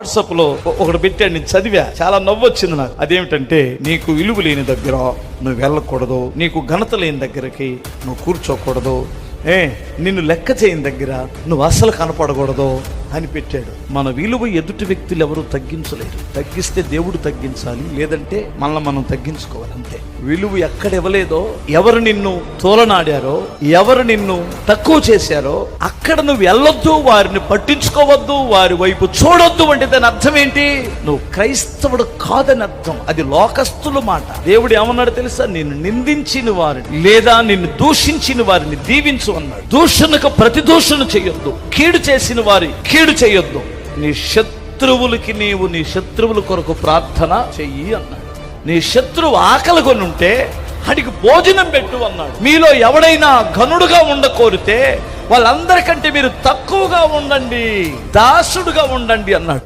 వాట్సాప్లో ఒకటి పెట్టాడు నేను చదివా. చాలా నవ్వు వచ్చింది నాకు. అదేమిటంటే నీకు విలువ లేని దగ్గర నువ్వు వెళ్ళకూడదు నీకు ఘనత లేని దగ్గరికి నువ్వు కూర్చోకూడదు. ఏ నిన్ను లెక్క చేయని దగ్గర నువ్వు అస్సలు కనపడకూడదు. అని పెట్టాడు మన విలువ ఎదుటి వ్యక్తులు ఎవరు తగ్గించలేరు. తగ్గిస్తే దేవుడు తగ్గించాలి లేదంటే మనల్ని మనం తగ్గించుకోవాలి అంతే. విలువ ఎక్కడ ఇవ్వలేదో ఎవరు నిన్ను తోలనాడారో ఎవరు నిన్ను తక్కువ చేశారో అక్కడ నువ్వు వెళ్ళొద్దు వారిని పట్టించుకోవద్దు వారి వైపు చూడొద్దు అంటే దాని అర్థం ఏంటి? నువ్వు క్రైస్తవుడు కాదని అర్థం. అది లోకస్తుల మాట. దేవుడు ఏమన్నాడు తెలుసా? నిన్ను నిందించిన వారిని లేదా నిన్ను దూషించిన వారిని దీవించు అన్నాడు. దూషణకు ప్రతి దూషణ చేయొద్దు. కీడు చేసిన వారి కీడు చేయొద్దు. నీ శత్రువులకి నీవు నీ శత్రువుల కొరకు ప్రార్థన చెయ్యి అన్నాడు. నీ శత్రువు ఆకలి కొని ఉంటే అడిగి భోజనం పెట్టు అన్నాడు. మీలో ఎవడైనా ఘనుడుగా ఉండ కోరితే వాళ్ళందరికంటే మీరు తక్కువగా ఉండండి దాసుడుగా ఉండండి అన్నాడు.